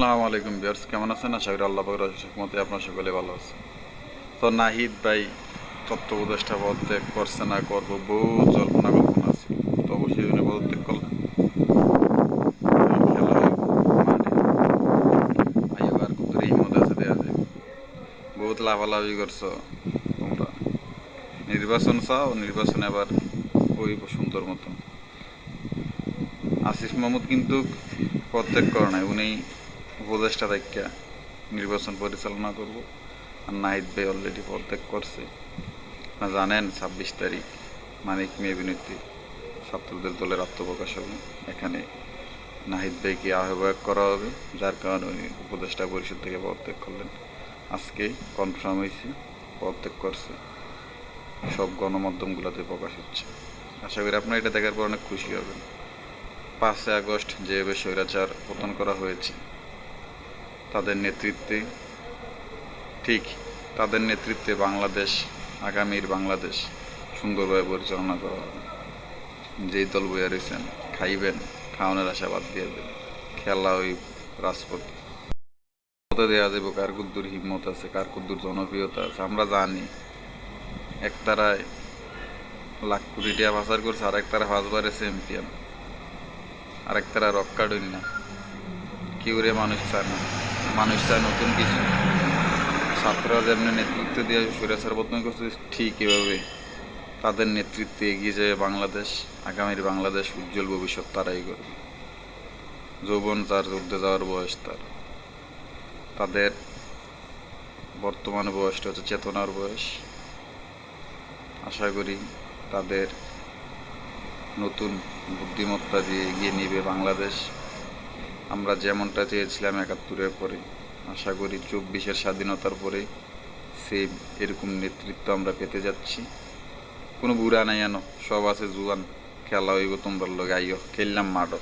আসসালামু আলাইকুম বিয়ার্স কেমন আছেন? আশা করি আল্লাহ পাকের মতে আপনার সকলে ভালো আছে তো নাহিদ ভাই তত্ত্ব উপদেষ্টা পদত্যাগ করছে না করব, বহু জল্পনা কল্পনা আছে। তো অবশ্যই উনি পদত্যাগ করলেন। বহুত লাভালাভি করছ তোমরা। নির্বাচন চাও, নির্বাচন আবার ওই সুন্দর মতন। আসিফ মাহমুদ কিন্তু প্রত্যেক করে নাই, উনি উপদেষ্টা দায়িত্বা নির্বাচন পরিচালনা করব। আর নাহিদ ভাই অলরেডি পদত্যাগ করছে। না জানেন, ছাব্বিশ তারিখ মানিক মেবিনীতি ছাত্রদের দলের আত্মপ্রকাশ হবে। এখানে নাহিদ ভাইকে আহ্বায়ক করা হবে, যার কারণে উনি উপদেষ্টা পরিষদ থেকে পদত্যাগ করলেন। আজকে কনফার্ম হয়েছে, পদত্যাগ করছে। সব গণমাধ্যমগুলোতে প্রকাশ হচ্ছে। আশা করি আপনারা এটা দেখার পর অনেক খুশি হবেন। পাঁচই আগস্ট যেভাবে স্বৈরাচার পতন করা হয়েছে তাদের নেতৃত্বে, ঠিক তাদের নেতৃত্বে বাংলাদেশ, আগামীর বাংলাদেশ সুন্দরভাবে পরিচালনা করা হবে। যেই দল বইয়া রয়েছেন খাইবেন, খাওয়ানোর আশাবাদ দিয়ে দেবেন। খেলা ওই রাজপথ। দেওয়া যাবে কার কুদ্দুর হিম্মত আছে, কার কুদ্দুর জনপ্রিয়তা আছে, আমরা জানি। একতারায় লাখ কোটি টাকা পাচার করছে, আর একতারা পাঁচবারে চ্যাম্পিয়ন আরেক তারা রক কার্ডই না। কেউ রে মানুষ চায় না। মানুষ চায় নতুন কিছু। ছাত্ররা যেমনি নেতৃত্ব দিয়ে সুরেশ্বর পত্ন করছে, ঠিক এভাবে তাদের নেতৃত্বে এগিয়ে যায় বাংলাদেশ, আগামীর বাংলাদেশ উজ্জ্বল ভবিষ্যৎ তারাই করবে। যৌবন তার যুদ্ধে যাওয়ার বয়স তার। তাদের বর্তমান বয়সটা হচ্ছে চেতনার বয়স। আশা করি তাদের নতুন বুদ্ধিমত্তা দিয়ে এগিয়ে নিবে বাংলাদেশ। আমরা যেমনটা চেয়েছিলাম একাত্তরের পরে, আশা করি চব্বিশের স্বাধীনতার পরে সেম এরকম নেতৃত্ব আমরা পেতে যাচ্ছি। কোনো বুড়া নাই আনো, সব আছে জুয়ান, খেলা হইব তোমরা লোক আইও খেললাম মাঠও।